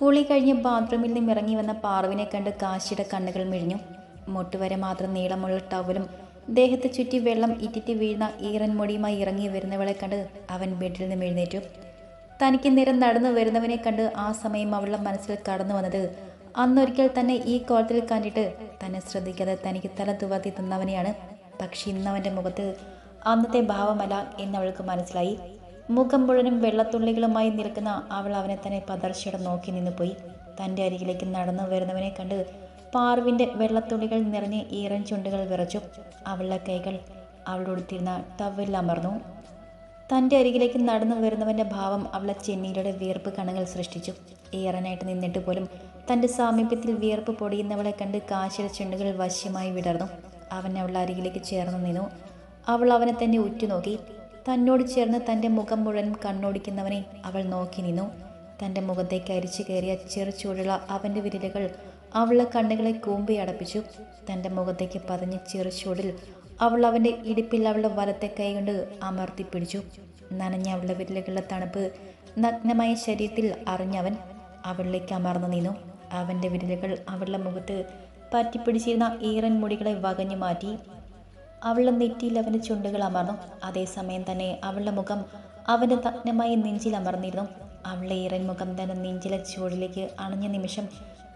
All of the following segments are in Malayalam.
കുളി കഴിഞ്ഞ് ബാത്റൂമിൽ നിന്നും ഇറങ്ങി വന്ന പാറുവിനെ കണ്ട് കാശിയുടെ കണ്ണുകൾ മിഴിഞ്ഞു. മുട്ടുവരെ മാത്രം നീളമുള്ള ടവലും ദേഹത്ത് ചുറ്റി വെള്ളം ഇറ്റിറ്റി വീഴുന്ന ഈറൻ മുടിയുമായി ഇറങ്ങി വരുന്നവളെ കണ്ട് അവൻ ബെഡിൽ നിന്ന് എഴുന്നേറ്റു. തനിക്ക് നേരം നടന്നു വരുന്നവനെ കണ്ട് ആ സമയം അവളുടെ മനസ്സിൽ കടന്നു വന്നത് അന്നൊരിക്കൽ തന്നെ ഈ കോളത്തിൽ കണ്ടിട്ട് തന്നെ ശ്രദ്ധിക്കാതെ തനിക്ക് തല തുവർത്തി തന്നവനെയാണ്. പക്ഷെ ഇന്നവന്റെ മുഖത്ത് അന്നത്തെ ഭാവമല്ല എന്നവൾക്ക് മനസ്സിലായി. മുഖം മുഴുവനും വെള്ളത്തുള്ളികളുമായി നിൽക്കുന്ന അവൾ അവനെ തന്നെ പതർച്ചയോടെ നോക്കി നിന്ന് പോയി. തന്റെ അരികിലേക്ക് നടന്നു വരുന്നവനെ കണ്ട് പാർവിന്റെ വെള്ളത്തുള്ളികൾ നിറഞ്ഞ് ഈറൻ ചുണ്ടുകൾ വിറച്ചു. അവളുടെ കൈകൾ അവളുടുത്തിരുന്ന ടവലിൽ അമർന്നു. തന്റെ അരികിലേക്ക് നടന്നു വരുന്നവന്റെ ഭാവം അവളെ ചെന്നീലയുടെ വിയർപ്പ് കണങ്ങൾ സൃഷ്ടിച്ചു. ഈറനായിട്ട് നിന്നിട്ട് പോലും തന്റെ സാമീപ്യത്തിൽ വിയർപ്പ് പൊടിയുന്നവളെ കണ്ട് കാശിര ചുണ്ടുകൾ വശ്യമായി വിടർന്നു. അവൻ അവളുടെ അരികിലേക്ക് ചേർന്ന് നിന്നു. അവൾ അവനെ തന്നെ ഉറ്റുനോക്കി. തന്നോട് ചേർന്ന് തന്റെ മുഖം മുഴുവൻ കണ്ണോടിക്കുന്നവനെ അവൾ നോക്കി നിന്നു. തന്റെ മുഖത്തേക്ക് അരിച്ചു കയറിയ ചെറു ചൂടുള്ള അവന്റെ വിരലുകൾ അവളുടെ കണ്ണുകളെ കൂമ്പി അടപ്പിച്ചു. തന്റെ മുഖത്തേക്ക് പതിഞ്ഞ ചെറു ചൂടിൽ അവൾ അവന്റെ ഇടുപ്പിൽ അവളുടെ വലത്തെ കൈ കൊണ്ട് അമർത്തി പിടിച്ചു. നനഞ്ഞ അവളുടെ വിരലുകളുടെ തണുപ്പ് നഗ്നമായ ശരീരത്തിൽ അറിഞ്ഞവൻ അവളിലേക്ക് അമർന്നു നിന്നു. അവന്റെ വിരലുകൾ അവളുടെ മുഖത്ത് പറ്റിപ്പിടിച്ചിരുന്ന ഈറൻ മുടികളെ വകഞ്ഞു മാറ്റി അവളുടെ നെറ്റിയിൽ അവന്റെ ചുണ്ടുകൾ അമർന്നു. അതേസമയം തന്നെ അവളുടെ മുഖം അവന്റെ നഗ്നമായ നെഞ്ചിൽ അമർന്നിരുന്നു. അവളുടെ ഈറൻ മുഖം തന്നെ നെഞ്ചിലെ ചൂടിലേക്ക് അണഞ്ഞ നിമിഷം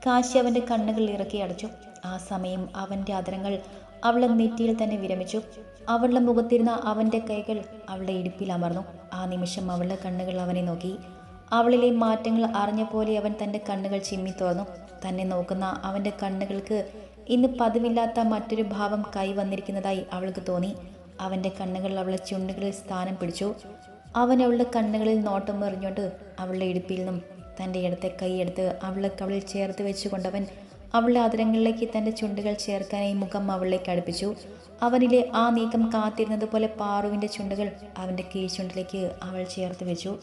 കാശി അവന്റെ കണ്ണുകൾ ഇറക്കി അടച്ചു. ആ സമയം അവന്റെ അതരങ്ങൾ അവളുടെ നെറ്റിയിൽ തന്നെ വിരമിച്ചു. അവളുടെ മുഖത്തിരുന്ന അവന്റെ കൈകൾ അവളുടെ ഇടുപ്പിൽ അമർന്നു. ആ നിമിഷം അവളുടെ കണ്ണുകൾ അവനെ നോക്കി. അവളിലെ മാറ്റങ്ങൾ അറിഞ്ഞ പോലെ അവൻ തന്റെ കണ്ണുകൾ ചിമ്മി തുറന്നു. തന്നെ നോക്കുന്ന അവന്റെ കണ്ണുകൾക്ക് ഇന്ന് പതിവില്ലാത്ത മറ്റൊരു ഭാവം കൈവന്നിരിക്കുന്നതായി അവൾക്ക് തോന്നി. അവന്റെ കണ്ണുകൾ അവളെ ചുണ്ടുകളിൽ സ്ഥാനം പിടിച്ചു. അവൻ അവളുടെ കണ്ണുകളിൽ നോട്ടം എറിഞ്ഞുകൊണ്ട് അവളുടെ ഇടുപ്പിൽ നിന്നും തന്റെ ഇടത്തെ കൈയെടുത്ത് അവളെ കവളിൽ ചേർത്ത് വെച്ചുകൊണ്ടവൻ അവളുടെ അതിരങ്ങളിലേക്ക് തന്റെ ചുണ്ടുകൾ ചേർക്കാനായി മുഖം അവളിലേക്ക് അടുപ്പിച്ചു. അവനിലെ ആ നീക്കം കാത്തിരുന്നത് പോലെ പാറുവിന്റെ ചുണ്ടുകൾ അവന്റെ കീഴ്ചുണ്ടിലേക്ക് അവൾ ചേർത്ത് വെച്ചു.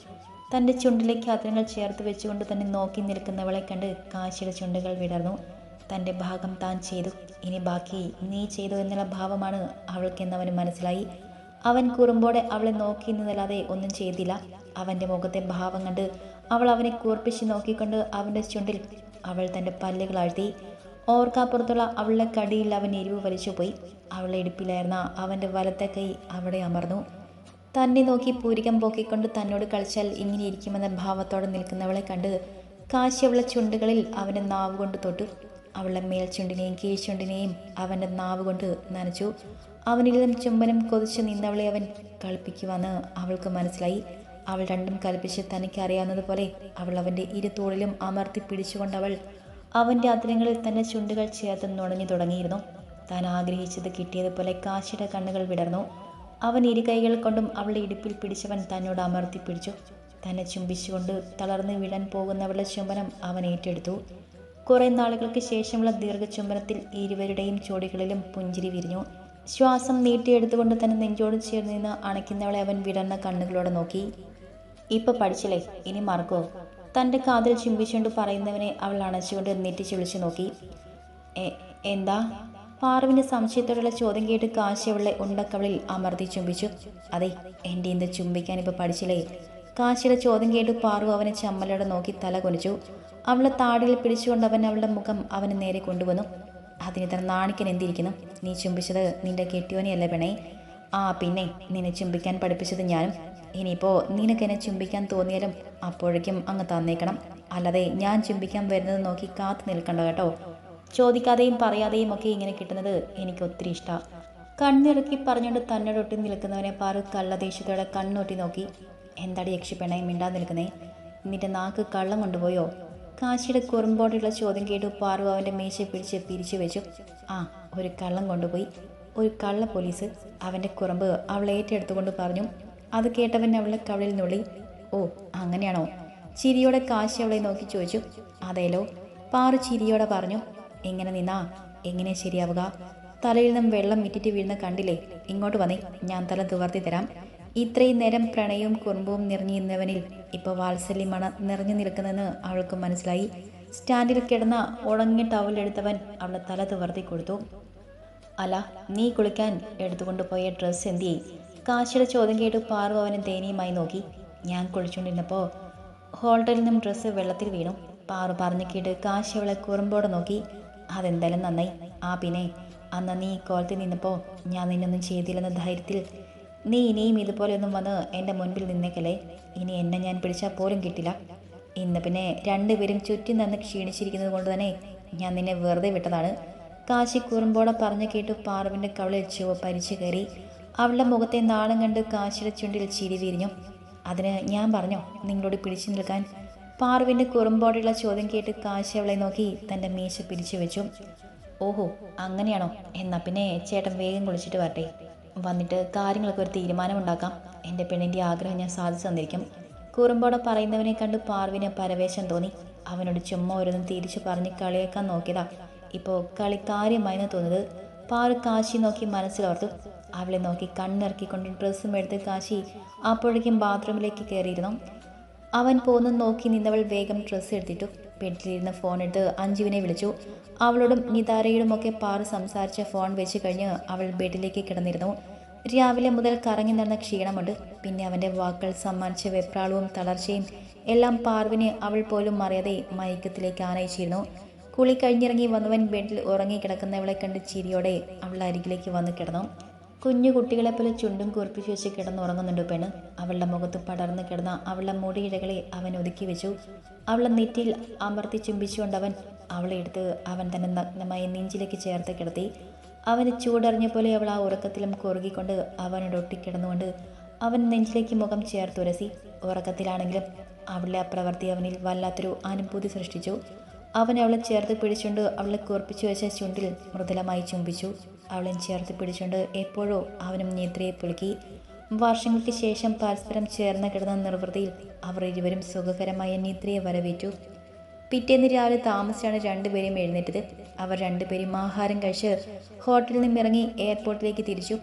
തന്റെ ചുണ്ടിലേക്ക് അതിരങ്ങൾ ചേർത്ത് വെച്ചുകൊണ്ട് തന്നെ നോക്കി നിൽക്കുന്നവളെ കണ്ട് കാശിയുടെ ചുണ്ടുകൾ വിടർന്നു. തന്റെ ഭാഗം താൻ ചെയ്തു. ഇനി ബാക്കി നീ ചെയ്തു എന്നുള്ള ഭാവമാണ് അവൾക്കെന്നവന് മനസ്സിലായി. അവൻ കുറുമ്പോടെ അവളെ നോക്കി എന്നതല്ലാതെ ഒന്നും ചെയ്തില്ല. അവന്റെ മുഖത്തെ ഭാവം കണ്ട് അവൾ അവനെ കൂർപ്പിച്ച് നോക്കിക്കൊണ്ട് അവന്റെ ചുണ്ടിൽ അവൾ തന്റെ പല്ലുകൾ ആഴ്ത്തി ഓർക്കാപ്പുറത്തുള്ള അവളുടെ കടിയിൽ അവൻ എരിവ് വലിച്ചുപോയി അവളെ ഇടുപ്പിലായിരുന്ന അവന്റെ വലത്തെ കൈ അവിടെ അമർന്നു. തന്നെ നോക്കി പൂരികം പോക്കിക്കൊണ്ട് തന്നോട് കളിച്ചാൽ ഇങ്ങനെ ഇരിക്കുമെന്ന ഭാവത്തോടെ നിൽക്കുന്നവളെ കണ്ട് കാശിയുള്ള ചുണ്ടുകളിൽ അവന്റെ നാവ് കൊണ്ട് തൊട്ടു. അവളുടെ മേൽചുണ്ടിനെയും കീഴ്ചുണ്ടിനെയും അവന്റെ നാവ് കൊണ്ട് നനച്ചു. അവനിലും ചുംബനം കൊതിച്ച് നിന്നവളെ അവൻ കളിപ്പിക്കുവാന്ന് അവൾക്ക് മനസ്സിലായി. അവൾ രണ്ടും കൽപ്പിച്ച് തനിക്കറിയാവുന്നതുപോലെ അവൾ അവന്റെ ഇരുത്തോളിലും അമർത്തി പിടിച്ചുകൊണ്ടവൾ അവന്റെ അതിരങ്ങളിൽ തന്നെ ചുണ്ടുകൾ ചേർത്ത് നുണഞ്ഞു തുടങ്ങിയിരുന്നു. താൻ ആഗ്രഹിച്ചത് കിട്ടിയതുപോലെ കാശിയുടെ കണ്ണുകൾ വിടർന്നു. അവൻ ഇരു കൈകൾ കൊണ്ടും അവളുടെ ഇടുപ്പിൽ പിടിച്ചവൻ തന്നോട് അമർത്തി പിടിച്ചു. തന്നെ ചുംബിച്ചുകൊണ്ട് തളർന്ന് വീഴാൻ പോകുന്നവളുടെ ചുംബനം അവൻ ഏറ്റെടുത്തു. കുറെ നാളുകൾക്ക് ശേഷമുള്ള ദീർഘചുംബനത്തിൽ ഇരുവരുടെയും ചോടികളിലും പുഞ്ചിരി വിരിഞ്ഞു. ശ്വാസം നീട്ടിയെടുത്തുകൊണ്ട് തന്നെ നെഞ്ചോട് ചേർന്ന് നിന്ന് അണയ്ക്കുന്നവളെ അവൻ വിടർന്ന കണ്ണുകളോടെ നോക്കി. ഇപ്പൊ പഠിച്ചില്ലേ? ഇനി മറക്കോ? തന്റെ കാതിൽ ചുംബിച്ചുകൊണ്ട് പറയുന്നവനെ അവൾ അണച്ചുകൊണ്ട് നെറ്റിച്ച് വിളിച്ചു നോക്കി. എന്താ? പാറുവിന്റെ സംശയത്തോടുള്ള ചോദ്യം കേട്ട് കാശി അവളെ ഉണ്ടക്കവളിൽ അമർത്തി ചുംബിച്ചു. അതെ എന്റെ ഇന്ന് ചുംബിക്കാൻ ഇപ്പൊ പഠിച്ചില്ലേ? കാശിയുടെ ചോദ്യം കേട്ട് പാറു അവനെ ചമ്മലോടെ നോക്കി തല കുനിച്ചു. അവളെ താടിയിൽ പിടിച്ചുകൊണ്ട് അവൻ അവളുടെ മുഖം അവന് നേരെ കൊണ്ടുവന്നു. അതിന് ഇത്ര നാണിക്കൻ എന്തിരിക്കുന്നു? നീ ചുംബിച്ചത് നിന്റെ കെട്ടിയോനെയല്ല പെണേ? ആ പിന്നെ നിന്നെ ചുംബിക്കാൻ പഠിപ്പിച്ചത് ഞാനും. ഇനിയിപ്പോൾ നിനക്ക് എന്നെ ചുംബിക്കാൻ തോന്നിയാലും അപ്പോഴേക്കും അങ്ങ് തന്നേക്കണം. അല്ലാതെ ഞാൻ ചുംബിക്കാൻ വരുന്നത് നോക്കി കാത്തു നിൽക്കണ്ട കേട്ടോ. ചോദിക്കാതെയും പറയാതെയും ഒക്കെ ഇങ്ങനെ കിട്ടുന്നത് എനിക്ക് ഒത്തിരി ഇഷ്ടമാണ് കണ്ണിറക്കി പറഞ്ഞുകൊണ്ട് തന്നോട് ഒട്ടി നിൽക്കുന്നവനെ പാറു കള്ളദേശത്തോടെ കണ്ണൊട്ടി നോക്കി. എന്താടി യക്ഷിപ്പെണ്ണയും മിണ്ടാൻ നിൽക്കുന്നേ? നിന്റെ നാക്ക് കള്ളം കൊണ്ടുപോയോ? കാശിയുടെ കുറുമ്പോടുള്ള ചോദ്യം കേട്ടു പാറു അവന്റെ മീശ പിടിച്ച് പിരിച്ചു വെച്ചു. ആ ഒരു കള്ളം കൊണ്ടുപോയി. ഒരു കള്ള പോലീസ് അവന്റെ കുറമ്പ് അവളെ ഏറ്റെടുത്തുകൊണ്ട് പറഞ്ഞു അത് കേട്ടവൻ അവളെ കവളിൽ നുള്ളി. ഓ അങ്ങനെയാണോ? ചിരിയോടെ കാശി അവളെ നോക്കി ചോദിച്ചു. അതേലോ. പാറു ചിരിയോടെ പറഞ്ഞു എങ്ങനെ നിന്നാ എങ്ങനെ ശരിയാവുക? തലയിൽ നിന്നും വെള്ളം ഇറ്റിറ്റ് വീഴുന്ന കണ്ടില്ലേ? ഇങ്ങോട്ട് വന്നേ ഞാൻ തല തുവർത്തി തരാം. ഇത്രയും നേരം പ്രണയവും കുറുമ്പവും നിറഞ്ഞു നിന്നവനിൽ ഇപ്പോൾ വാത്സല്യമാണ് നിറഞ്ഞു നിൽക്കുന്നതെന്ന് അവൾക്ക് മനസ്സിലായി. സ്റ്റാൻഡിൽ കിടന്ന ഉണങ്ങിയ ടവലെടുത്തവൻ അവളെ തല തുവർത്തി കൊടുത്തു. അല്ല നീ കുളിക്കാൻ എടുത്തുകൊണ്ട് പോയ ഡ്രസ്സ് എന്തിയേ? കാശിയുടെ ചോദ്യം കേട്ട് പാറു അവനെ ദയനീയമായി നോക്കി. ഞാൻ കുളിച്ചുകൊണ്ടിരുന്നപ്പോൾ ഹോൾട്ടറിൽ നിന്നും ഡ്രസ്സ് വെള്ളത്തിൽ വീണു. പാറു പറഞ്ഞു കേട്ട് കാശി അവളെ കുറുമ്പോടെ നോക്കി. അതെന്തായാലും നന്നായി. ആ പിന്നെ അന്ന് നീ കോലത്തിൽ നിന്നപ്പോൾ ഞാൻ നിന്നൊന്നും ചെയ്തില്ലെന്ന ധൈര്യത്തിൽ നീ ഇനിയും ഇതുപോലെയൊന്നും വന്ന് എന്റെ മുൻപിൽ നിന്നേക്കല്ലേ? ഇനി എന്നെ ഞാൻ പിടിച്ചാൽ പോലും കിട്ടില്ല. ഇന്ന് പിന്നെ രണ്ടുപേരും ചുറ്റി നിന്ന് ക്ഷീണിച്ചിരിക്കുന്നത് കൊണ്ട് തന്നെ ഞാൻ നിന്നെ വെറുതെ വിട്ടതാണ്. കാശി കുറുമ്പോടെ പറഞ്ഞു കേട്ടു പാർവിന്റെ കവളിൽ ചുവ പരിച്ചു കയറി അവളുടെ മുഖത്തെ നാണം കണ്ട് കാശിയുടെ ചുണ്ടിൽ ചിരി വിരിഞ്ഞു. അതിന് ഞാൻ പറഞ്ഞോ നിങ്ങളോട് പിടിച്ചു നിൽക്കാൻ. പാർവിന്റെ കുറുമ്പോടെയുള്ള ചോദ്യം കേട്ട് കാശി അവളെ നോക്കി തന്റെ മീശ പിരിച്ചു വെച്ചു. ഓഹോ അങ്ങനെയാണോ? എന്നാൽ പിന്നെ ചേട്ടൻ വേഗം കുളിച്ചിട്ട് വരട്ടെ. വന്നിട്ട് കാര്യങ്ങളൊക്കെ ഒരു തീരുമാനമുണ്ടാക്കാം. എന്റെ പെണ്ണിന്റെ ആഗ്രഹം ഞാൻ സാധിച്ചു തന്നിരിക്കും. കുറുമ്പോടെ പറയുന്നവനെ കണ്ട് പാർവിന് പരവേശം തോന്നി. അവനോട് ചുമ്മാ ഓരോന്നും തിരിച്ചു പറഞ്ഞ് കളിയേക്കാൻ നോക്കിയതാ. ഇപ്പോൾ കളി കാര്യമായെന്ന് തോന്നുന്നത് പാറു കാശി നോക്കി മനസ്സിലോർത്തു. അവളെ നോക്കി കണ്ണിറക്കിക്കൊണ്ട് ഡ്രസ്സും എടുത്ത് കാശി അപ്പോഴേക്കും ബാത്റൂമിലേക്ക് കയറിയിരുന്നു. അവൻ പോന്നും നോക്കി നിന്നവൾ വേഗം ഡ്രസ്സ് എടുത്തിട്ടു. ബെഡിലിരുന്ന് ഫോൺ എടുത്ത് അഞ്ജുവിനെ വിളിച്ചു. അവളോടും നിതാരയോടുമൊക്കെ പാറ സംസാരിച്ച ഫോൺ വെച്ച് കഴിഞ്ഞ് അവൾ ബെഡിലേക്ക് കിടന്നിരുന്നു. രാവിലെ മുതൽ കറങ്ങി നടന്ന ക്ഷീണമുണ്ട്. പിന്നെ അവന്റെ വാക്കുകൾ സമ്മാനിച്ച വെപ്രാളവും തളർച്ചയും എല്ലാം പാർവിനെ അവൾ പോലും അറിയാതെ മയക്കത്തിലേക്ക് ആനയിച്ചിരുന്നു. കുളി കഴിഞ്ഞിറങ്ങി വന്നവൻ ബെഡിൽ ഉറങ്ങിക്കിടക്കുന്നവളെ കണ്ട് ചിരിയോടെ അവൾ അരികിലേക്ക് വന്ന് കിടന്നു. കുഞ്ഞു കുട്ടികളെ പോലെ ചുണ്ടും കുറിപ്പിച്ച് വെച്ച് കിടന്നുറങ്ങുന്നുണ്ട് പെണ് അവളുടെ മുഖത്ത് പടർന്നു കിടന്ന അവളുടെ മുടിയിഴകളെ അവൻ ഒതുക്കി വെച്ചു. അവളുടെ നെറ്റിയിൽ അമർത്തി ചുംബിച്ചുകൊണ്ട് അവൻ അവളെ എടുത്ത് അവൻ തന്നെ നഗ്നമായി നെഞ്ചിലേക്ക് ചേർത്ത് കിടത്തി. അവന് ചൂടറിഞ്ഞ പോലെ അവൾ ആ ഉറക്കത്തിലും കുറുകിക്കൊണ്ട് അവനോട് ഒട്ടിക്കിടന്നുകൊണ്ട് അവൻ നെഞ്ചിലേക്ക് മുഖം ചേർത്തുരസി ഉറക്കത്തിലാണെങ്കിലും അവളുടെ ആ പ്രവൃത്തി അവനിൽ വല്ലാത്തൊരു അനുഭൂതി സൃഷ്ടിച്ചു. അവൻ അവളെ ചേർത്ത് പിടിച്ചുകൊണ്ട് അവളെ കുറിപ്പിച്ചു വെച്ച ചുണ്ടിൽ മൃദുലമായി ചുംബിച്ചു. അവളെ ചേർത്ത് പിടിച്ചുകൊണ്ട് എപ്പോഴോ അവനും നേത്രയെ പുലുക്കി. വർഷങ്ങൾക്ക് ശേഷം പരസ്പരം ചേർന്ന് കിടന്ന നിർവൃതിയിൽ അവർ ഇരുവരും സുഖകരമായ നിദ്രയെ വരവേറ്റു. പിറ്റേന്ന് രാവിലെ താമസിച്ചാണ് രണ്ടുപേരും എഴുന്നേറ്റത്. അവർ രണ്ടുപേരും ആഹാരം കഴിച്ച് ഹോട്ടലിൽ നിന്ന് ഇറങ്ങി എയർപോർട്ടിലേക്ക് തിരിച്ചു.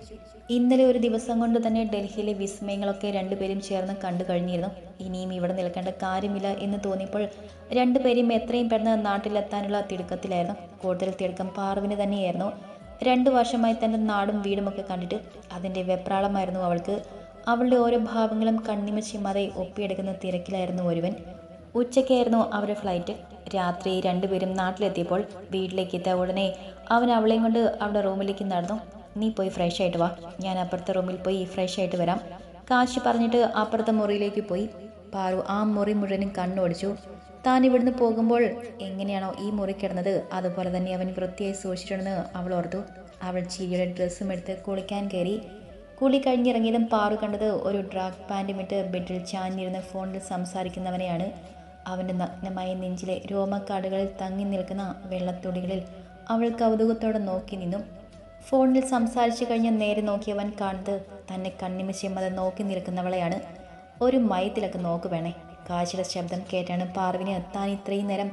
ഇന്നലെ ഒരു ദിവസം കൊണ്ട് തന്നെ ഡൽഹിയിലെ വിസ്മയങ്ങളൊക്കെ രണ്ടുപേരും ചേർന്ന് കണ്ടു കഴിഞ്ഞിരുന്നു. ഇനിയും ഇവിടെ നിൽക്കേണ്ട കാര്യമില്ല എന്ന് തോന്നിയപ്പോൾ രണ്ടുപേരും എത്രയും പെട്ടെന്ന് നാട്ടിലെത്താനുള്ള തിടുക്കത്തിലായിരുന്നു. കൂടുതൽ തിടുക്കം പാർവിന് തന്നെയായിരുന്നു. രണ്ടു വർഷമായി തന്റെ നാടും വീടുമൊക്കെ കണ്ടിട്ട് അതിന്റെ വെപ്രാളമായിരുന്നു അവൾക്ക്. അവളുടെ ഓരോ ഭാവങ്ങളും കണ്ണിമച്ചിമാതെ ഒപ്പിയെടുക്കുന്ന തിരക്കിലായിരുന്നു ഒരുവൻ. ഉച്ചയ്ക്കായിരുന്നു അവരുടെ ഫ്ലൈറ്റ്. രാത്രി രണ്ടുപേരും നാട്ടിലെത്തിയപ്പോൾ വീട്ടിലേക്ക് എത്തിയ ഉടനെ അവൻ അവളെയും കൊണ്ട് അവളുടെ റൂമിലേക്ക് നടന്നു. നീ പോയി ഫ്രഷ് ആയിട്ട് വാ. ഞാൻ അപ്പുറത്തെ റൂമിൽ പോയി ഫ്രഷ് ആയിട്ട് വരാം. കാശി പറഞ്ഞിട്ട് അപ്പുറത്തെ മുറിയിലേക്ക് പോയി. പാറു ആ മുറി മുഴുവനും കണ്ണോടിച്ചു താൻ ഇവിടുന്ന് പോകുമ്പോൾ എങ്ങനെയാണോ ഈ മുറി കിടന്നത്? അതുപോലെ തന്നെ അവൻ വൃത്തിയായി സൂക്ഷിച്ചിട്ടുണ്ടെന്ന് അവൾ ഓർത്തു. അവൾ ചിരിയുടെ ഡ്രസ്സും എടുത്ത് കുളിക്കാൻ കയറി. കുളി കഴിഞ്ഞിറങ്ങിയതും പാറു കണ്ടത് ഒരു ഡ്രാഗ് പാന്റും ഇട്ട് ബെഡിൽ ചാഞ്ഞിരുന്ന് ഫോണിൽ സംസാരിക്കുന്നവനെയാണ്. അവന്റെ നഗ്നമായ നെഞ്ചിലെ രോമക്കാടുകളിൽ തങ്ങി നിൽക്കുന്ന വെള്ളത്തുടികളിൽ അവൾ കൗതുകത്തോടെ നോക്കി നിന്നു. ഫോണിൽ സംസാരിച്ചു കഴിഞ്ഞ് നേരെ നോക്കിയവൻ കാണുന്നത് തന്നെ കണ്ണിമശ്യമ്മതെ നോക്കി നിൽക്കുന്നവളെയാണ്. ഒരു മയത്തിലൊക്കെ നോക്ക് വേണേ. കാശിയുടെ ശബ്ദം കേട്ടാണ് പാർവിന് താൻ ഇത്രയും നേരം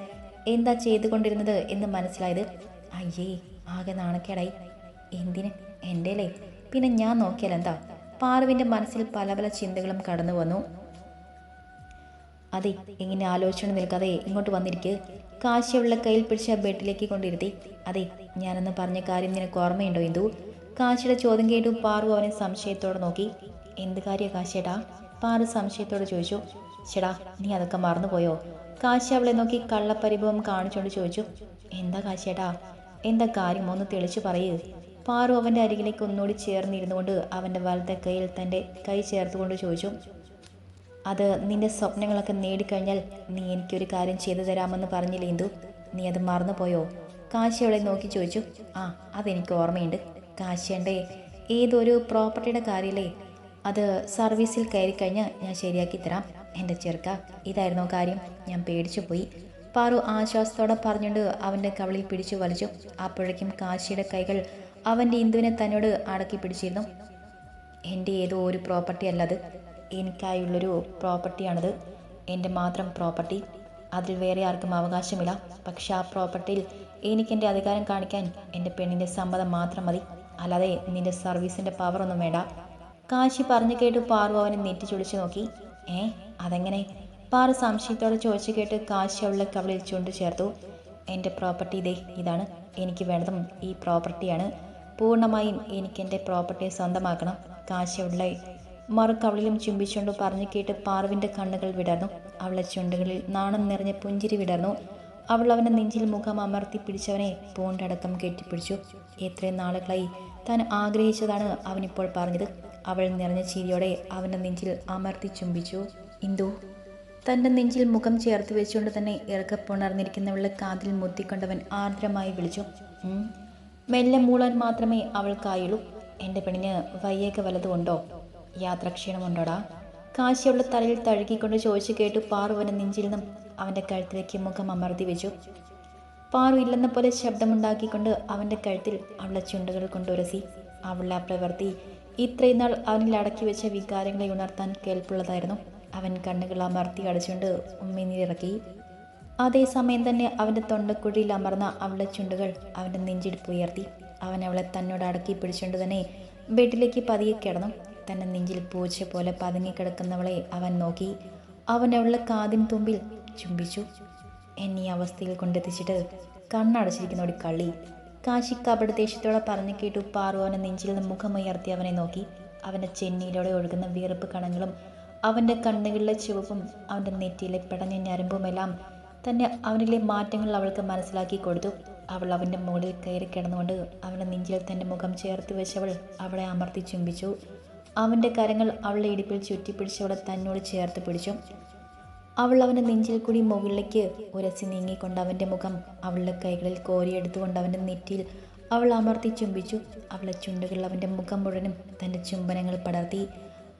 എന്താ ചെയ്തുകൊണ്ടിരുന്നത്? എന്ന് മനസ്സിലായത് അയ്യേ ആകെ നാണക്കേടായി. എന്തിന്? എന്റെ അല്ലേ പിന്നെ ഞാൻ നോക്കിയാൽ എന്താ? പാർവിന്റെ മനസ്സിൽ പല പല ചിന്തകളും കടന്നു വന്നു. അതെ ഇങ്ങനെ ആലോചിച്ചുകൊണ്ട് നിൽക്കാതെ ഇങ്ങോട്ട് വന്നിരിക്ക്. കാശിയുള്ള കയ്യിൽ പിടിച്ച ബെഡിലേക്ക് കൊണ്ടിരുത്തി. അതെ ഞാനെന്ന് പറഞ്ഞ കാര്യം നിനക്ക് ഓർമ്മയുണ്ടോ ഇന്ദു? കാശിയുടെ ചോദ്യം കേട്ടു പാറു അവനെ സംശയത്തോടെ നോക്കി. എന്ത് കാര്യ കാശേട്ടാ പാറു സംശയത്തോടെ ചോദിച്ചു. ചേടാ നീ അതൊക്കെ മറന്നുപോയോ? കാശി അവളെ നോക്കി കള്ളപ്പരിഭവം കാണിച്ചുകൊണ്ട് ചോദിച്ചു. എന്താ കാശിയേട്ടാ എന്താ കാര്യം? ഒന്ന് തെളിച്ചു പറയൂ. പാറു അവന്റെ അരികിലേക്ക് ഒന്നുകൂടി ചേർന്നിരുന്നുകൊണ്ട് അവന്റെ വലത്തെ കയ്യിൽ തന്റെ കൈ ചേർത്തുകൊണ്ട് ചോദിച്ചു. അത് നിന്റെ സ്വപ്നങ്ങളൊക്കെ നേടിക്കഴിഞ്ഞാൽ നീ എനിക്കൊരു കാര്യം ചെയ്തു തരാമെന്ന് പറഞ്ഞില്ലേ ഇന്ദു? നീ അത് മറന്നുപോയോ? കാശി അവളെ നോക്കി ചോദിച്ചു. ആ അതെനിക്ക് ഓർമ്മയുണ്ട്. കാശിയന്റെ ഏതൊരു പ്രോപ്പർട്ടിയുടെ കാര്യമല്ലേ അത് സർവീസിൽ കയറി കഴിഞ്ഞാൽ ഞാൻ ശരിയാക്കി തരാം. എന്റെ ചെറുക്ക ഇതായിരുന്നു കാര്യം. ഞാൻ പേടിച്ചു പോയി. പാറു ആശ്വാസത്തോടെ പറഞ്ഞുകൊണ്ട് അവന്റെ കവളിൽ പിടിച്ചു വലിച്ചു. അപ്പോഴേക്കും കാശിയുടെ കൈകൾ അവന്റെ ഇന്ദുവിനെ തന്നോട് അടക്കി പിടിച്ചിരുന്നു. എന്റെ ഏതോ ഒരു പ്രോപ്പർട്ടി അല്ലത് എനിക്കായുള്ളൊരു പ്രോപ്പർട്ടിയാണത് എന്റെ മാത്രം പ്രോപ്പർട്ടി അതിൽ വേറെ ആർക്കും അവകാശമില്ല. പക്ഷെ ആ പ്രോപ്പർട്ടിയിൽ എനിക്ക് എന്റെ അധികാരം കാണിക്കാൻ എന്റെ പെണ്ണിന്റെ സമ്മതം മാത്രം മതി. അല്ലാതെ നിന്റെ സർവീസിന്റെ പവറൊന്നും വേണ്ട. കാശി പറഞ്ഞു കേട്ട് പാറു അവനെ നെറ്റി നോക്കി. ഏ അതെങ്ങനെ? പാറ സംശയത്തോടെ ചോദിച്ചു കേട്ട് കാശ് അവളുടെ കവളിൽ ചേർത്തു. എന്റെ പ്രോപ്പർട്ടി ഇതേ ഇതാണ്. എനിക്ക് വേണ്ടതും ഈ പ്രോപ്പർട്ടിയാണ് പൂർണമായും എനിക്ക് എന്റെ പ്രോപ്പർട്ടിയെ സ്വന്തമാക്കണം. കാശ് അവളുടെ മറുകവളിലും ചുംബിച്ചുകൊണ്ട് പറഞ്ഞു കേട്ട് പാർവിന്റെ കണ്ണുകൾ വിടർന്നു. അവളെ ചുണ്ടുകളിൽ നാണം നിറഞ്ഞ പുഞ്ചിരി വിടർന്നു. അവൾ അവന്റെ നെഞ്ചിൽ മുഖം അമർത്തി പിടിച്ചവനെ പൂണ്ടടക്കം കെട്ടിപ്പിടിച്ചു. എത്രയും നാളുകളായി താൻ ആഗ്രഹിച്ചതാണ് അവനിപ്പോൾ പറഞ്ഞത്. അവൾ നിറഞ്ഞ ചിരിയോടെ അവന്റെ നെഞ്ചിൽ അമർത്തി ചുംബിച്ചു. ഇന്ദു തന്റെ നെഞ്ചിൽ മുഖം ചേർത്ത് വെച്ചുകൊണ്ട് തന്നെ ഇറക്കപ്പുണർന്നിരിക്കുന്നവളുടെ കാതിൽ മുത്തിക്കൊണ്ടവൻ ആർദ്രമായി വിളിച്ചു. മെല്ലെ മൂളാൻ മാത്രമേ അവൾക്കായുള്ളൂ. എന്റെ പെണ്ണിന് വയ്യേക്ക് വലതുകൊണ്ടോ യാത്രാക്ഷീണമുണ്ടോടാ? കാശി അവളുടെ തലയിൽ തഴുകിക്കൊണ്ട് ചോദിച്ചു കേട്ടു പാറു അവന്റെ നെഞ്ചിൽ നിന്നും അവന്റെ കഴുത്തിലേക്ക് മുഖം അമർത്തി വെച്ചു. പാറു ഇല്ലെന്ന പോലെ ശബ്ദമുണ്ടാക്കിക്കൊണ്ട് അവന്റെ കഴുത്തിൽ അവളെ ചുണ്ടുകൾ കൊണ്ടുരസി. അവളുടെ ആ പ്രവൃത്തി ഇത്രയും നാൾ അവനിൽ അടക്കി വെച്ച വികാരങ്ങളെ ഉണർത്താൻ കേൾപ്പുള്ളതായിരുന്നു. അവൻ കണ്ണുകൾ അമർത്തി അടച്ചുകൊണ്ട് ഉമ്മിനീരിറക്കി. അതേസമയം തന്നെ അവന്റെ തൊണ്ടക്കുഴിയിൽ അമർന്ന അവളുടെ ചുണ്ടുകൾ അവന്റെ നെഞ്ചിടിപ്പ് ഉയർത്തി. അവൻ അവളെ തന്നോട് അടക്കി പിടിച്ചുകൊണ്ട് തന്നെ ബെഡിലേക്ക് പതിയെ കിടന്നു. തന്റെ നെഞ്ചിൽ പൂച്ച പോലെ പതുങ്ങിക്കിടക്കുന്നവളെ അവൻ നോക്കി. അവൻ അവളുടെ കാതിൻ തുമ്പിൽ ചുംബിച്ചു. എന്നെ അവസ്ഥയിൽ കൊണ്ടെത്തിച്ചിട്ട് കണ്ണടച്ചിരിക്കുന്ന ഒരു കള്ളി. കാശി കപട ദേഷ്യത്തോടെ പറഞ്ഞു കേട്ടു പാറു അവനെ നെഞ്ചിൽ നിന്ന് മുഖമുയർത്തി അവനെ നോക്കി. അവന്റെ ചെന്നിയിലൂടെ ഒഴുകുന്ന വിയർപ്പ് കണങ്ങളും അവന്റെ കണ്ണുകളിലെ ചുവപ്പും അവന്റെ നെറ്റിയിലെ പിടഞ്ഞ ഞരമ്പുമെല്ലാം തന്നെ അവനിലെ മാറ്റങ്ങൾ അവൾക്ക് മനസ്സിലാക്കി കൊടുത്തു. അവൾ അവന്റെ മുകളിൽ കയറി കിടന്നുകൊണ്ട് അവന്റെ നെഞ്ചിൽ തന്റെ മുഖം ചേർത്ത് വെച്ചവൾ അവളെ അമർത്തി ചുംബിച്ചു. അവന്റെ കരങ്ങൾ അവളുടെ ഇടുപ്പിൽ ചുറ്റിപ്പിടിച്ചവളെ തന്നോട് ചേർത്ത് പിടിച്ചു. അവൾ അവന്റെ നെഞ്ചിൽ കൂടി മുകളിലേക്ക് ഉരസി നീങ്ങിക്കൊണ്ട് അവന്റെ മുഖം അവളുടെ കൈകളിൽ കോരിയെടുത്തുകൊണ്ട് അവന്റെ നെറ്റിയിൽ അവൾ അമർത്തി ചുംബിച്ചു. അവളെ ചുണ്ടുകൾ അവന്റെ മുഖം മുഴുവനും തന്റെ ചുംബനങ്ങൾ പടർത്തി.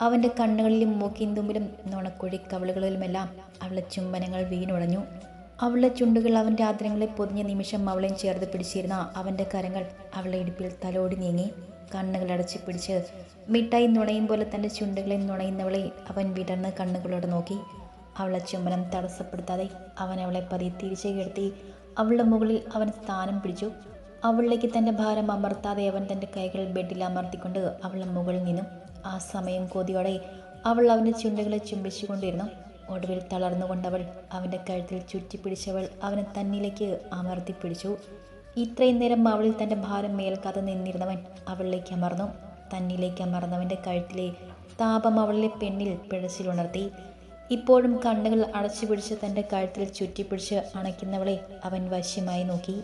അവന്റെ കണ്ണുകളിലും മൂക്കിന്തുമ്പിലും നുണക്കുഴി കവളുകളിലുമെല്ലാം അവളുടെ ചുംബനങ്ങൾ വീണുടഞ്ഞു. അവളുടെ ചുണ്ടുകൾ അവന്റെ ആദരങ്ങളെ പൊതിഞ്ഞ നിമിഷം അവളെയും ചേർത്ത് പിടിച്ചിരുന്ന അവന്റെ കരങ്ങൾ അവളുടെ ഇടുപ്പിൽ തലോടി നീങ്ങി. കണ്ണുകൾ അടച്ചു പിടിച്ച് മിഠായി നുണയും പോലെ തന്റെ ചുണ്ടുകളെ നുണയുന്നവളെ അവൻ വിടർന്ന് കണ്ണുകളോട് നോക്കി. അവളെ ചുമനം തടസ്സപ്പെടുത്താതെ അവൻ അവളെ പതി തിരിച്ചു കിടത്തി അവളുടെ മുകളിൽ അവൻ സ്ഥാനം പിടിച്ചു. അവളിലേക്ക് തന്റെ ഭാരം അമർത്താതെ അവൻ തന്റെ കൈകൾ ബെഡിൽ അമർത്തിക്കൊണ്ട് അവളുടെ മുകളിൽ നിന്നും ആ സമയം കോതിയോടെ അവൾ അവന്റെ ചുണ്ടുകളെ ചുംബിച്ചുകൊണ്ടിരുന്നു. ഒടുവിൽ തളർന്നുകൊണ്ടവൾ അവന്റെ കഴുത്തിൽ ചുറ്റിപ്പിടിച്ചവൾ അവനെ തന്നിലേക്ക് അമർത്തി പിടിച്ചു ഇത്രയും നേരം അവളിൽ തന്റെ ഭാരം മേൽക്കാതെ നിന്നിരുന്നവൻ അവളിലേക്ക് അമർന്നു. തന്നിലേക്ക് അമർന്നവന്റെ കഴുത്തിലെ താപം അവളിലെ പെണ്ണിൽ പിഴച്ചിലുണർത്തി. ഇപ്പോഴും കണ്ണുകൾ അടച്ചു പിടിച്ച് തന്റെ കഴുത്തിൽ ചുറ്റിപ്പിടിച്ച് അണയ്ക്കുന്നവളെ അവൻ വശ്യമായി നോക്കി.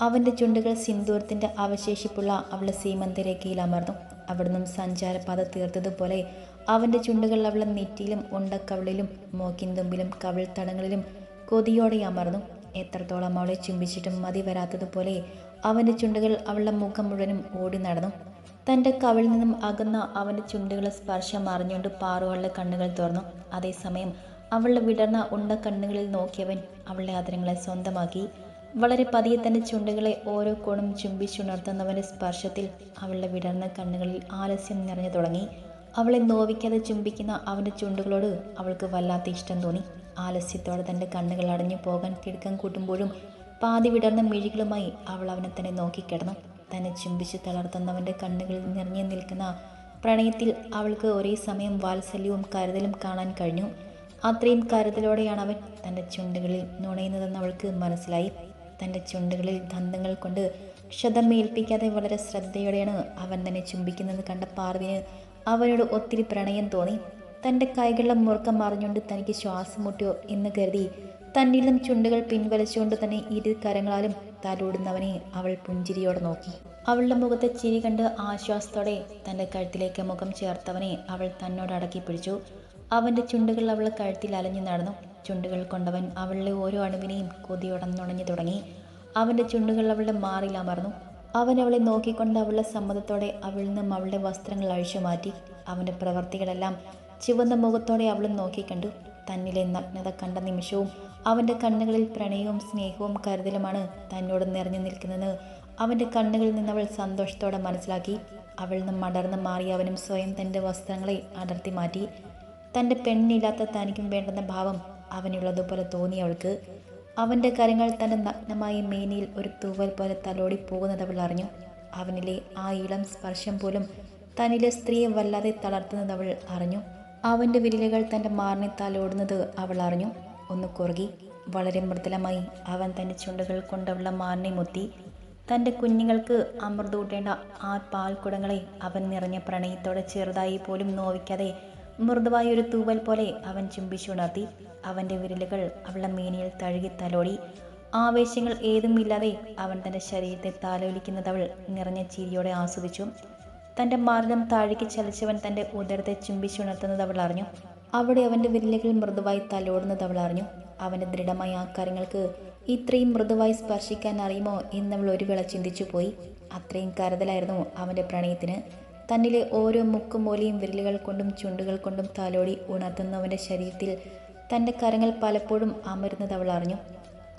അവന്റെ ചുണ്ടുകൾ സിന്ദൂരത്തിന്റെ അവശേഷിപ്പുള്ള അവളെ സീമന്തരേഖയിൽ അമർന്നു. അവിടുന്ന് സഞ്ചാരപാത തീർത്തതുപോലെ അവന്റെ ചുണ്ടുകൾ അവളെ നെറ്റിയിലും ഉണ്ടക്കവിളിലും മോക്കിന്തുമ്പിലും കവിൾ തടങ്ങളിലും കൊതിയോടെ അമർന്നു. എത്രത്തോളം അവളെ ചുംബിച്ചിട്ടും മതി വരാത്തതുപോലെ അവന്റെ ചുണ്ടുകൾ അവളുടെ മുഖം മുഴുവനും ഓടി നടന്നു. തന്റെ കവിളിൽ നിന്നും അകന്ന അവന്റെ ചുണ്ടുകളെ സ്പർശം അറിഞ്ഞുകൊണ്ട് പാറുകളുടെ കണ്ണുകൾ തുറന്നു. അതേസമയം അവളുടെ വിടർന്ന ഉണ്ട കണ്ണുകളിൽ നോക്കിയവൻ അവളുടെ ആദരങ്ങളെ സ്വന്തമാക്കി. വളരെ പതിയെ തന്റെ ചുണ്ടുകളെ ഓരോ കോണും ചുംബിച്ചുണർത്തുന്നവന്റെ സ്പർശത്തിൽ അവളുടെ വിടർന്ന കണ്ണുകളിൽ ആലസ്യം നിറഞ്ഞു തുടങ്ങി. അവളെ നോവിക്കാതെ ചുംബിക്കുന്ന അവന്റെ ചുണ്ടുകളോട് അവൾക്ക് വല്ലാത്ത ഇഷ്ടം തോന്നി. ആലസ്യത്തോടെ തന്റെ കണ്ണുകൾ അടഞ്ഞു പോകാൻ കിടക്കം കൂട്ടുമ്പോഴും പാതി വിടർന്ന മിഴികളുമായി അവൾ അവനെ തന്നെ നോക്കിക്കിടന്നു. തന്നെ ചുംബിച്ച് തളർത്തുന്നവന്റെ കണ്ണുകളിൽ നിറഞ്ഞു നിൽക്കുന്ന പ്രണയത്തിൽ അവൾക്ക് ഒരേ സമയം വാത്സല്യവും കരുതലും കാണാൻ കഴിഞ്ഞു. അത്രയും കരുതലോടെയാണ് അവൻ തന്റെ ചുണ്ടുകളിൽ നുണയുന്നതെന്ന് അവൾക്ക് മനസ്സിലായി. തന്റെ ചുണ്ടുകളിൽ ദന്തങ്ങൾ കൊണ്ട് ക്ഷതമേൽപ്പിക്കാതെ വളരെ ശ്രദ്ധയോടെയാണ് അവൻ തന്നെ ചുംബിക്കുന്നത് കണ്ട പാർവിന് അവനോട് ഒത്തിരി പ്രണയം തോന്നി. തന്റെ കൈകളിലെ മുറുക്കം മറിഞ്ഞുകൊണ്ട് തനിക്ക് ശ്വാസം മുട്ടിയോ എന്ന് കരുതി തന്നിലും ചുണ്ടുകൾ പിൻവലിച്ചുകൊണ്ട് തന്നെ ഇരു കരങ്ങളാലും തലോടുന്നവനെ അവൾ പുഞ്ചിരിയോടെ നോക്കി. അവളുടെ മുഖത്തെ ചിരി കണ്ട് ആശ്വാസത്തോടെ തന്റെ കഴുത്തിലേക്ക് മുഖം ചേർത്തവനെ അവൾ തന്നോട് അടക്കി പിടിച്ചു. അവന്റെ ചുണ്ടുകൾ അവൾ കഴുത്തിൽ അലഞ്ഞു നടന്നു. ചുണ്ടുകൾ കൊണ്ടവൻ അവളുടെ ഓരോ അണുവിനെയും കൊതിയുടന്നുണഞ്ഞു തുടങ്ങി. അവന്റെ ചുണ്ടുകൾ അവളുടെ മാറിൽ അമർന്നു. അവൻ അവളെ നോക്കിക്കൊണ്ട് അവളുടെ സമ്മതത്തോടെ അവളിൽ നിന്നും അവളുടെ വസ്ത്രങ്ങൾ അഴിച്ചു മാറ്റി. അവന്റെ പ്രവർത്തികളെല്ലാം ചുവന്ന മുഖത്തോടെ അവളും നോക്കിക്കണ്ടു. തന്നിലെ നഗ്നത കണ്ട നിമിഷവും അവന്റെ കണ്ണുകളിൽ പ്രണയവും സ്നേഹവും കരുതലുമാണ് തന്നോട് നിറഞ്ഞു നിൽക്കുന്നത്. അവന്റെ കണ്ണുകളിൽ നിന്ന് അവൾ സന്തോഷത്തോടെ മനസ്സിലാക്കി. അവൾ നിന്നും മടർന്ന് മാറി അവനും സ്വയം തന്റെ വസ്ത്രങ്ങളെ അടർത്തി മാറ്റി. തന്റെ പെണ്ണില്ലാത്ത തനിക്കും വേണ്ടെന്ന ഭാവം അവനുള്ളതുപോലെ തോന്നി അവൾക്ക്. അവന്റെ കരങ്ങൾ തന്റെ നഗ്നമായ മേനിയിൽ ഒരു തൂവൽ പോലെ തലോടി പോകുന്നത് അവൾ അറിഞ്ഞു. അവനിലെ ആ ഇളം സ്പർശം പോലും തന്നിലെ സ്ത്രീയെ വല്ലാതെ തളർത്തുന്നത് അവൾ അറിഞ്ഞു. അവന്റെ വിരലുകൾ തന്റെ മാറിനെ തലോടുന്നത് അവൾ അറിഞ്ഞു. ഒന്ന് കുറുകി വളരെ മൃദുലമായി അവൻ തന്റെ ചുണ്ടുകൾ കൊണ്ടുള്ള മാറിനെ മുത്തി തന്റെ കുഞ്ഞുങ്ങൾക്ക് അമൃതൂട്ടേണ്ട ആ പാൽക്കുടങ്ങളെ അവൻ നിറഞ്ഞ പ്രണയത്തോടെ ചെറുതായി പോലും നോവിക്കാതെ മൃദുവായ ഒരു തൂവൽ പോലെ അവൻ ചുംബിച്ചുണർത്തി അവന്റെ വിരലുകൾ അവളുടെ മേനിയിൽ തഴുകി തലോടി. ആവേശങ്ങൾ ഏതുമില്ലാതെ അവൻ തന്റെ ശരീരത്തെ താലോലിക്കുന്നത് അവൾ നിറഞ്ഞ ചിരിയോടെ ആസ്വദിച്ചു. തന്റെ മാർഗം താഴേക്ക് ചലിച്ചവൻ തന്റെ ഉദരത്തെ ചുംബിച്ചുണർത്തുന്നത് അവൾ അറിഞ്ഞു. അവിടെ അവന്റെ വിരലുകൾ മൃദുവായി തലോടുന്നത് അവൾ അറിഞ്ഞു. അവന്റെ ദൃഢമായ ആ കാര്യങ്ങൾക്ക് ഇത്രയും മൃദുവായി സ്പർശിക്കാൻ അറിയുമോ എന്നവൾ ഒരു വേള ചിന്തിച്ചു പോയി. അത്രയും കരുതലായിരുന്നു അവന്റെ പ്രണയത്തിന്. തന്നിലെ ഓരോ മുക്കും മൂലയും വിരലുകൾ കൊണ്ടും ചുണ്ടുകൾ കൊണ്ടും തലോടി ഉണർത്തുന്നവന്റെ ശരീരത്തിൽ തന്റെ കരങ്ങൾ പലപ്പോഴും അമരുന്നത് അവൾ അറിഞ്ഞു.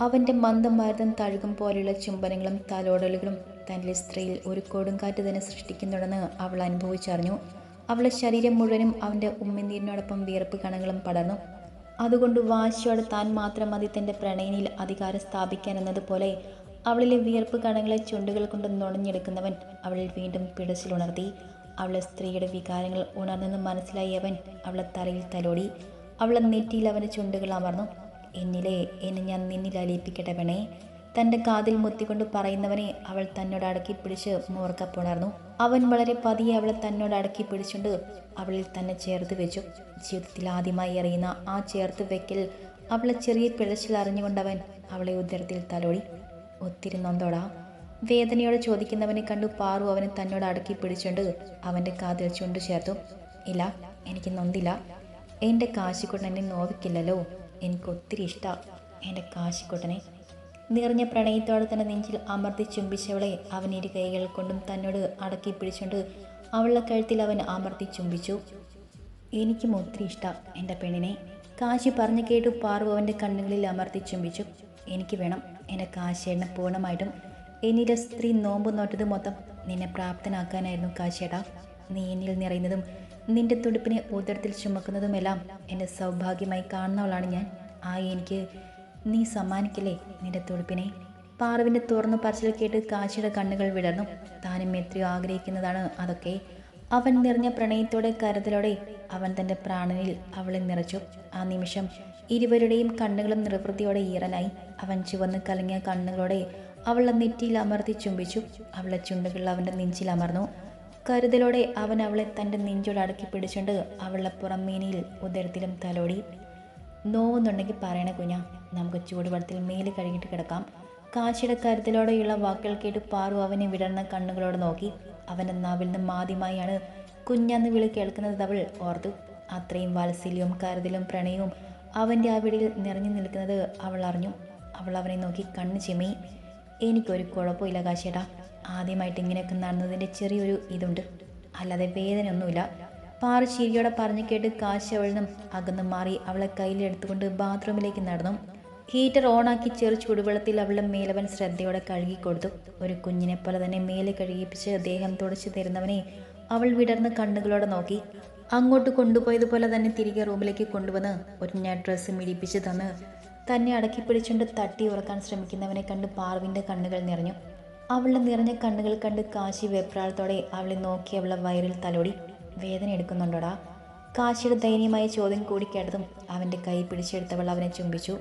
അവന്റെ മന്ദം മരുതം തഴുകും പോലെയുള്ള ചുംബനങ്ങളും തലോടലുകളും തന്റെ സ്ത്രീയിൽ ഒരു കൊടുങ്കാറ്റ് തന്നെ സൃഷ്ടിക്കുന്നുണ്ടെന്ന് അവൾ അനുഭവിച്ചറിഞ്ഞു. അവളുടെ ശരീരം മുഴുവനും അവന്റെ ഉമ്മിനീരിനോടൊപ്പം വിയർപ്പ് കണകളും പടർന്നു. അതുകൊണ്ട് വാശിയോടെ താൻ മാത്രം മതി തന്റെ പ്രണയിനിയിൽ അധികാരം സ്ഥാപിക്കാൻ എന്നതുപോലെ അവളിലെ വിയർപ്പ് കണങ്ങളെ ചുണ്ടുകൾ കൊണ്ട് നുണഞ്ഞെടുക്കുന്നവൻ അവളിൽ വീണ്ടും പിടച്ചിലുണർത്തി അവളെ സ്ത്രീയുടെ വികാരങ്ങൾ ഉണർന്നെന്ന് മനസ്സിലായവൻ അവളെ തലയിൽ തലോടി. അവളെ നെറ്റിയിൽ അവന്റെ ചുണ്ടുകൾ അമർന്നു. എന്നിലെ എന്നെ ഞാൻ നിന്നിൽ അലിയിപ്പിക്കട്ടെ വേണേ തന്റെ കാതിൽ മുത്തിക്കൊണ്ട് പറയുന്നവനെ അവൾ തന്നോട് അടക്കി പിടിച്ച് മോർക്കപ്പുണർന്നു അവൻ വളരെ പതിയെ അവളെ തന്നോട് അടക്കി പിടിച്ചുകൊണ്ട് അവളിൽ തന്നെ ചേർത്ത് വെച്ചു. ജീവിതത്തിൽ ആദ്യമായി അറിയുന്ന ആ ചേർത്ത് വെക്കൽ അവളെ ചെറിയ പിഴച്ചിൽ അറിഞ്ഞുകൊണ്ടവൻ അവളെ ഉദരത്തിൽ തലോടി. ഒത്തിരി നൊന്തോടാ. വേദനയോടെ ചോദിക്കുന്നവനെ കണ്ടു പാറു അവനെ തന്നോട് അടക്കി പിടിച്ചുകൊണ്ട് അവന്റെ കാതിൽ ചുണ്ടു ചേർത്തു. ഇല്ല എനിക്ക് നൊന്തില്ല. എന്റെ കാശിക്കൊട്ടനെ നോവിക്കില്ലല്ലോ. എനിക്ക് ഒത്തിരി ഇഷ്ടമാണ് എന്റെ കാശിക്കുട്ടനെ. നിറഞ്ഞ പ്രണയത്തോടെ തന്നെ നെഞ്ചിൽ അമർത്തി ചുംബിച്ചവളെ അവൻ ഇരു കൈകൾ കൊണ്ടും തന്നോട് അടക്കി പിടിച്ചുകൊണ്ട് അവളുടെ കഴുത്തിൽ അവൻ അമർത്തി ചുംബിച്ചു. എനിക്കും ഒത്തിരി ഇഷ്ടം എന്റെ പെണ്ണിനെ കാശി പറഞ്ഞു കേട്ടു പാർവ് അവന്റെ കണ്ണുകളിൽ അമർത്തി ചുംബിച്ചു. എനിക്ക് വേണം എന്റെ കാശേട്ടനെ പൂർണമായിട്ടും എന്നിലെ സ്ത്രീ നോമ്പ് നോട്ടത് മൊത്തം നിന്നെ പ്രാപ്തനാക്കാനായിരുന്നു കാശേട്ടാ നീ എന്നിൽ നിറയുന്നതും നിന്റെ തുടുപ്പിനെ ഉദരത്തിൽ ചുമക്കുന്നതുമെല്ലാം എന്റെ സൗഭാഗ്യമായി കാണുന്നവളാണ് ഞാൻ. ആ എനിക്ക് നീ സമ്മാനിക്കില്ലേ നിന്റെ തുടുപ്പിനെ? പാറുവിന്റെ തുറന്നു പറച്ചിൽ കേട്ട് കാശിയുടെ കണ്ണുകൾ വിടർന്നു. താനും എത്രയോ ആഗ്രഹിക്കുന്നതാണ് അതൊക്കെ. അവൻ നിറഞ്ഞ പ്രണയത്തോടെ കരുതലോടെ അവൻ തന്റെ പ്രാണനിൽ അവളെ നിറച്ചു. ആ നിമിഷം ഇരുവരുടെയും കണ്ണുകളും നിർവൃത്തിയോടെ ഈറനായി അവൻ ചുവന്ന് കലങ്ങിയ കണ്ണുകളോടെ അവളെ നെറ്റിയിൽ അമർത്തി ചുംബിച്ചു. അവളെ ചുണ്ടുകൾ അവന്റെ നെഞ്ചിൽ അമർന്നു. കരുതലോടെ അവൻ അവളെ തന്റെ നെഞ്ചോട് അടക്കി പിടിച്ചുകൊണ്ട് അവളുടെ പുറമേനിയിൽ ഉദരത്തിലും തലോടി. നോവുന്നുണ്ടെങ്കിൽ പറയണേ കുഞ്ഞ. നമുക്ക് ചൂടുവെള്ളത്തിൽ മേൽ കഴുകിയിട്ട് കിടക്കാം. കാശിയുടെ കരുതലോടെയുള്ള വാക്കുകൾ കേട്ട് പാറു അവനെ വിടർന്ന കണ്ണുകളോട് നോക്കി. അവന്റെ നാവിൽ നിന്ന് മാദ്യമായാണ് കുഞ്ഞന്ന് വിളി കേൾക്കുന്നത് അവൾ ഓർത്തു. അത്രയും വാത്സല്യവും കരുതലും പ്രണയവും അവന്റെ ആ വിടിയിൽ നിറഞ്ഞു നിൽക്കുന്നത് അവൾ അറിഞ്ഞു. അവൾ അവനെ നോക്കി കണ്ണ് ചിമ്മി. എനിക്കൊരു കുഴപ്പമില്ല കാശേട്ടാ ആദ്യമായിട്ട് ഇങ്ങനെയൊക്കെ നടന്നതിന്റെ ചെറിയൊരു ഇതുണ്ട്. അല്ലാതെ വേദനയൊന്നുമില്ല. പാറു ചിരിയോടെ പറഞ്ഞു കേട്ട് കാശ് അവളിനും അകന്നു മാറി അവളെ കയ്യിലെടുത്തുകൊണ്ട് ബാത്റൂമിലേക്ക് നടന്നു. ഹീറ്റർ ഓണാക്കി ചെറു ചൂടുവെള്ളത്തിൽ അവളുടെ മേലവൻ ശ്രദ്ധയോടെ കഴുകി കൊടുത്തു ഒരു കുഞ്ഞിനെ പോലെ തന്നെ മേലെ കഴുകിപ്പിച്ച് ദേഹം തുടച്ചു തരുന്നവനെ അവൾ വിടർന്ന് കണ്ണുകളോടെ നോക്കി. അങ്ങോട്ട് കൊണ്ടുപോയതുപോലെ തന്നെ തിരികെ റൂമിലേക്ക് കൊണ്ടുവന്ന് ഒരു ഞാൻ ഡ്രസ്സ് മിടിപ്പിച്ച് തന്ന് തന്നെ അടക്കി പിടിച്ചുകൊണ്ട് തട്ടി ഉറക്കാൻ ശ്രമിക്കുന്നവനെ കണ്ട് പാർവിന്റെ കണ്ണുകൾ നിറഞ്ഞു. അവളുടെ നിറഞ്ഞ കണ്ണുകൾ കണ്ട് കാശി വെപ്രാളത്തോടെ അവളെ നോക്കി അവളെ വയറിൽ തലോടി. വേദന എടുക്കുന്നുണ്ടോടാ? കാശിയുടെ ദയനീയമായ ചോദ്യം കൂടി കേട്ടതും അവന്റെ കൈ പിടിച്ചെടുത്തവൾ അവനെ ചുംബിച്ചു.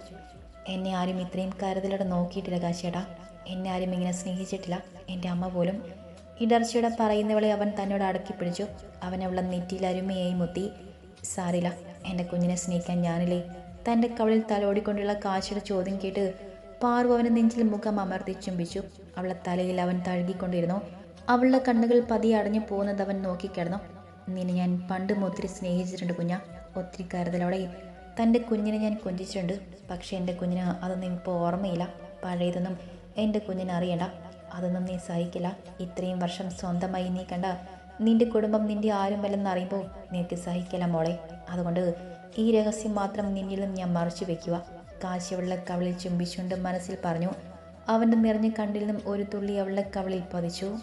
എന്നെ ആരും ഇത്രയും കരുതലോടെ നോക്കിയിട്ടില്ല കാശിയേട്ടാ. എന്നെ ആരും ഇങ്ങനെ സ്നേഹിച്ചിട്ടില്ല. എന്റെ അമ്മ പോലും. ഇടർച്ചയുടെ പറയുന്നവളെ അവൻ തന്നോട് അടക്കി പിടിച്ചു. അവൻ അവളെ നെറ്റിയിൽ അരുമയായി മുത്തി. സാറില്ല എന്റെ കുഞ്ഞിനെ സ്നേഹിക്കാൻ ഞാനില്ലേ? തന്റെ കവളിൽ തലോടിക്കൊണ്ടുള്ള കാശിയുടെ ചോദ്യം കേട്ട് പാർവ് അവനെ നെഞ്ചിൽ മുഖം അമർത്തി ചുംബിച്ചു. അവളെ തലയിൽ അവൻ തഴുകിക്കൊണ്ടിരുന്നു. അവളുടെ കണ്ണുകൾ പതിയെ അടഞ്ഞു പോകുന്നത് അവൻ നോക്കിക്കിടന്നു. നിന്നെ ഞാൻ പണ്ടും ഒത്തിരി സ്നേഹിച്ചിട്ടുണ്ട് കുഞ്ഞ. ഒത്തിരി കരുതലോടെ തന്റെ കുഞ്ഞിനെ ഞാൻ കൊഞ്ചിച്ചിട്ടുണ്ട്. പക്ഷേ എന്റെ കുഞ്ഞിന് അതൊന്നും ഇപ്പോൾ ഓർമ്മയില്ല. പഴയതൊന്നും എന്റെ കുഞ്ഞിനെ അറിയണ്ട. അതൊന്നും നീ സഹിക്കില്ല. ഇത്രയും വർഷം സ്വന്തമായി നീ കണ്ട നിന്റെ കുടുംബം നിന്റെ ആരുമല്ലെന്ന് അറിയുമ്പോൾ നിനക്ക് സഹിക്കില്ല മോളെ. അതുകൊണ്ട് ഈ രഹസ്യം മാത്രം നിന്നിലും ഞാൻ മറച്ചു വെക്കുക. കാശിയവളെ കവളിൽ ചുംബിച്ചുകൊണ്ട് മനസ്സിൽ പറഞ്ഞു അവന്റെ നിറഞ്ഞ കണ്ടിൽ നിന്നും ഒരു തുള്ളി അവളുടെ കവളിൽ പതിച്ചു.